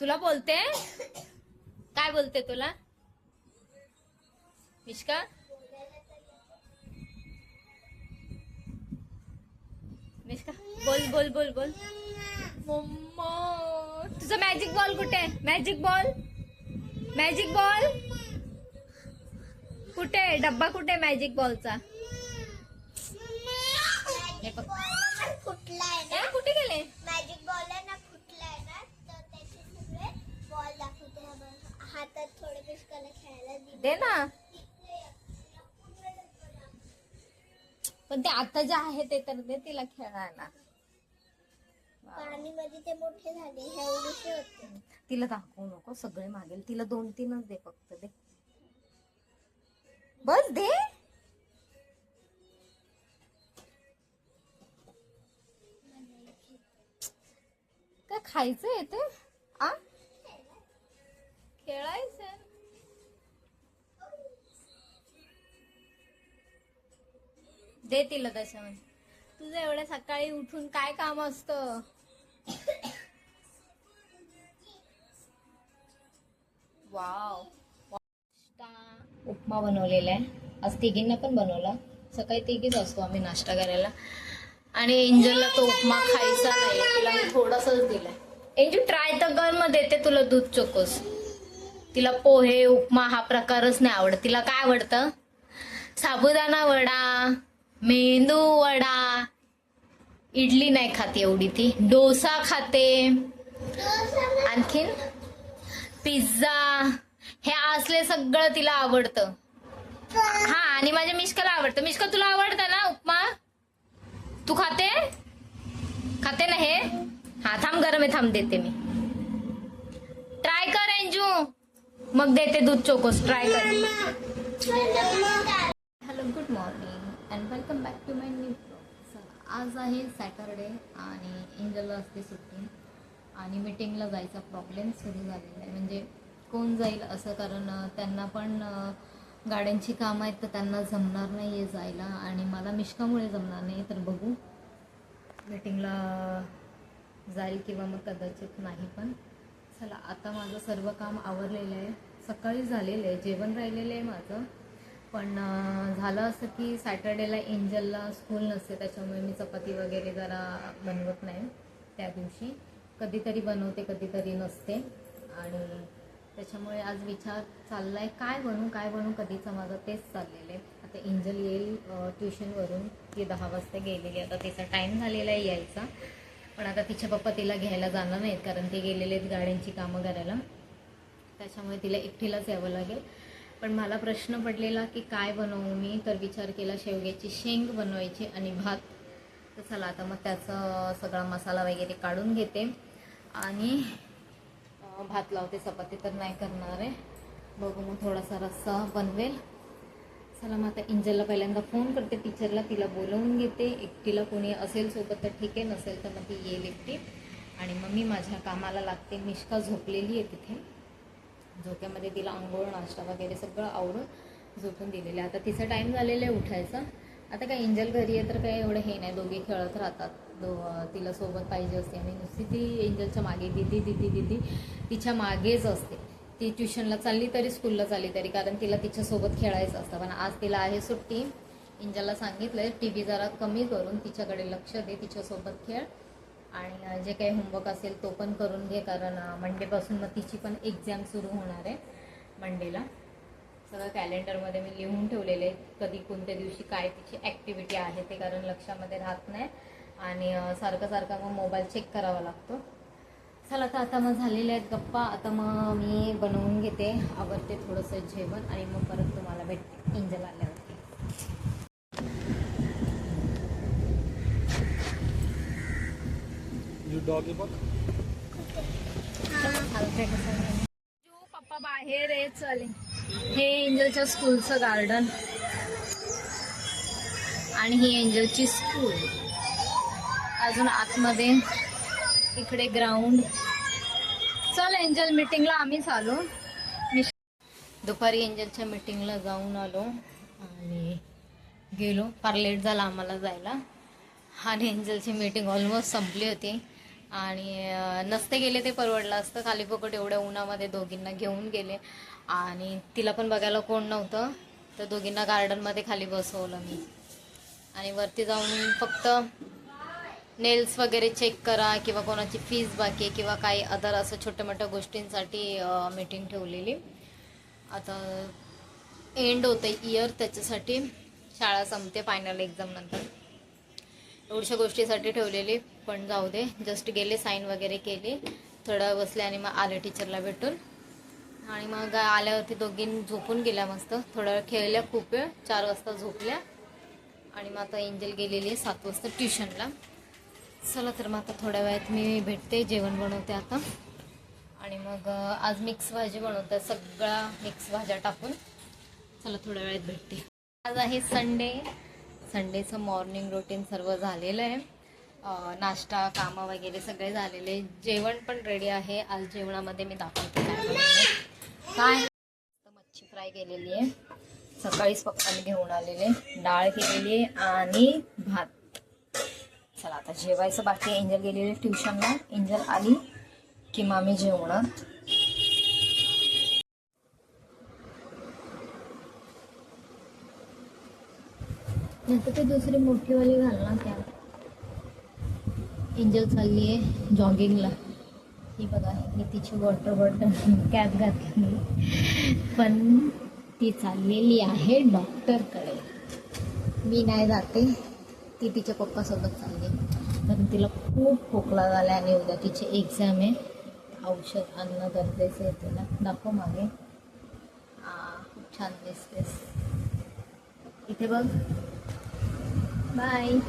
तुला बोलते? काय बोलते तुला? मिष्का मिष्का बोल बोल बोल बोल. मम्मा. तुझा मॅजिक बॉल कुठे? आहे मॅजिक बॉल मॅजिक बॉल कुठे? डब्बा कुठे मॅजिक बॉलचा हे बघ. फुटलाय दे ना. पण ते आता जे आहे ते तर दे तिला खेळायला. ते मोठे झाले होते. तिला दाखवू नको सगळे मागेल. तिला दोन तीनच दे फक्त दे. बस दे. काय खायचं येते आ? खेळायचं. देतील तिला त्याच्यामध्ये तुझं एवढ्या सकाळी उठून काय काम असतं? वाव. उपमा बनवलेला आहे. आज तिघींना पण बनवला. सकाळी तिघीच असतो आम्ही नाश्ता करायला. आणि एंजलला तो उपमा खायचा नाही. तिला मी थोडासाच दिलाय. एंजल ट्राय तर कर मग. देते तुला दूध चोकोस. तिला पोहे उपमा हा प्रकारच नाही आवडत. तिला काय आवडतं? साबुदाणा वडा. मेंदू वडा. इडली नाही खाते एवढी ती. डोसा खाते. आणखीन? पिझ्झा. हे असले सगळं तिला आवडतं. हा आणि माझ्या मिष्काला आवडतं. मिष्का तुला आवडतं ना उपमा? तू खाते? खाते ना हे? हा थांब गरम आहे थांब देते मी. ट्राय कर एंजू मग देते दूध चोकोस. ट्राय कर. Hello good morning and welcome back to my new sir आज आहे सॅटरडे आणि एंजलला असते सुट्टी. आणि मिटिंगला जायचा प्रॉब्लेम सुरू झालेला आहे. म्हणजे कोण जाईल असं कारण त्यांना पण गाड्यांची कामं आहेत तर त्यांना जमणार नाही आहे जायला. आणि मला मिष्कामुळे जमणार नाही तर बघू. मिटिंगला जाईल किंवा मग कदाचित नाही पण. चला आता माझं सर्व काम आवरलेलं आहे. सकाळी झालेलं आहे. जेवण राहिलेलं आहे माझं. पण झालं असं की सॅटर्डेला एंजलला स्कूल नसते त्याच्यामुळे मी चपाती वगैरे जरा बनवत नाही त्या दिवशी. कधीतरी बनवते कधीतरी नसते. आणि त्याच्यामुळे आज विचार चालला आहे काय बनू काय बनू कधीचं माझं तेच चाललेलं आहे. आता एंजल येईल ट्युशनवरून. ती दहा वाजता गेलेली आता तिचा टाईम झालेला आहे यायचा. पण आता तिचे पप्पा तिला घ्यायला जाणार नाहीत कारण ते गेलेले आहेत गाड्यांची कामं करायला. त्याच्यामुळे तिला एकटीलाच यावं लागेल. पण मला प्रश्न पडलेला की काय बनवू मी? तर विचार केला शेवग्याची शेंग बनवायची आणि भात. तर चला आता मग त्याचा सगळा मसाला वगैरे काढून घेते. आणि भात लावते. चपाती तर नाही करणार आहे. बघू मग थोडासा रस्सा बनवेल. चला मग आता इंजलला पहिल्यांदा फोन करते. टीचरला तिला बोलवून घेते. एकटीला कोणी असेल सोबत तर ठीक आहे. नसेल तर मग ती येईल एकटी. आणि मग मी माझ्या कामाला लागते. मिष्का झोपलेली आहे तिथे. झोक्यामध्ये तिला आंघोळ नाश्ता वगैरे सगळं आवडून झोपून दिलेलं आहे. आता तिचा टाईम झालेला आहे उठायचा. आता काय एंजल घरी आहे तर काय एवढं हे नाही. दोघे खेळत राहतात. दो तिला सोबत पाहिजे असते. आणि नुसती ती एंजलच्या मागे दिदी दिदी दिदी तिच्या मागेच असते. ती ट्युशनला चालली तरी स्कूलला चालली तरी कारण तिला तिच्यासोबत खेळायचं असतं. पण आज तिला आहे सुट्टी. एंजलला सांगितलंय टी व्ही जरा कमी करून तिच्याकडे लक्ष दे. तिच्यासोबत खेळ. आणि जे काही होमवर्क असेल तो पण करून घे कारण मंडेपासून मग तिची पण एक्झाम सुरू होणार आहे मंडेला सगळं कॅलेंडरमध्ये मी लिहून ठेवलेले कधी कोणत्या दिवशी काय तिची ॲक्टिव्हिटी आहे ते कारण लक्षामध्ये राहत नाही. आणि सारखं सारखं मग मोबाईल चेक करावा लागतो. चला तर आता मग झालेले आहेत गप्पा. आता मग मी बनवून घेते. आवडते थोडंसं जेवण आणि मग परत तुम्हाला भेटते. इंजल आल्यावरती. डॉग आहे बघ. जो पप्पा बाहेर आहे चल. हे एंजलच्या स्कूलचं गार्डन आणि ही एंजलची स्कूल अजून आतमध्ये इकडे ग्राउंड चल एंजल मीटिंगला आम्ही चालू दुपारी एंजलच्या मीटिंगला जाऊन आलो आणि गेलो. फार लेट झाला आम्हाला जायला. आणि एंजलची मीटिंग ऑलमोस्ट संपली होती. आणि नसते गेले ते परवडलं असतं. खाली फुकट एवढ्या उन्हामध्ये दोघींना घेऊन गेले. आणि तिला पण बघायला कोण नव्हतं. तर दोघींना गार्डनमध्ये खाली बसवलं मी. आणि वरती जाऊन फक्त नेल्स वगैरे चेक करा किंवा कोणाची फीज बाकी आहे किंवा काही अदर असं छोट्या मोठ्या गोष्टींसाठी मीटिंग ठेवलेली. आता एंड होतं इयर त्याच्यासाठी. शाळा संपते फायनल एक्झाम नंतर गोष्टीसाठी ठेवलेली पण जाऊ दे. जस्ट गेले साईन वगैरे केले. थोडं वेळ बसले आणि मग आले टीचरला भेटून. आणि मग आल्यावरती दोघीं झोपून गेल्या मस्त. थोडा वेळ खेळल्या खूप वेळ. चार वाजता झोपल्या. आणि मग आता एंजल गेलेली आहे सात वाजता ट्युशनला. चला तर मग आता थोड्या वेळात मी भेटते. जेवण बनवते आता. आणि मग आज मिक्स भाजी बनवते. सगळ्या मिक्स भाज्या टाकून. चला थोड्या वेळात भेटते. आज आहे संडे संडेचं मॉर्निंग रुटीन सर्व झालेलं आहे. नाश्ता कामं वगैरे सगळे झालेले. जेवण पण रेडी आहे. आज जेवणामध्ये मी दाखवते काय मच्छी फ्राय केलेली आहे. सकाळीच पप्पाने घेऊन आलेले. डाळ केलेली आहे आणि भात. चला आता जेवायचं बाकी एंजल गेलेली ट्युशनला. एंजल आली की मामी आम्ही जेवणार. नंतर ते दुसरी मोठीवाली घाल ना त्या एंजल चालली आहे जॉगिंगला ही बघा मी तिची वॉटर बॉटल कॅप घातली. पण ती चाललेली आहे डॉक्टरकडे मी नाही जाते. ती तिच्या पप्पासोबत चालली. कारण तिला खूप खोकला झाला आणि उद्या तिची एक्झाम आहे. औषध आणणं गरजेचं आहे तिला. दाखव मागे. खूप छान दिसतेस. इथे बघ. Bye.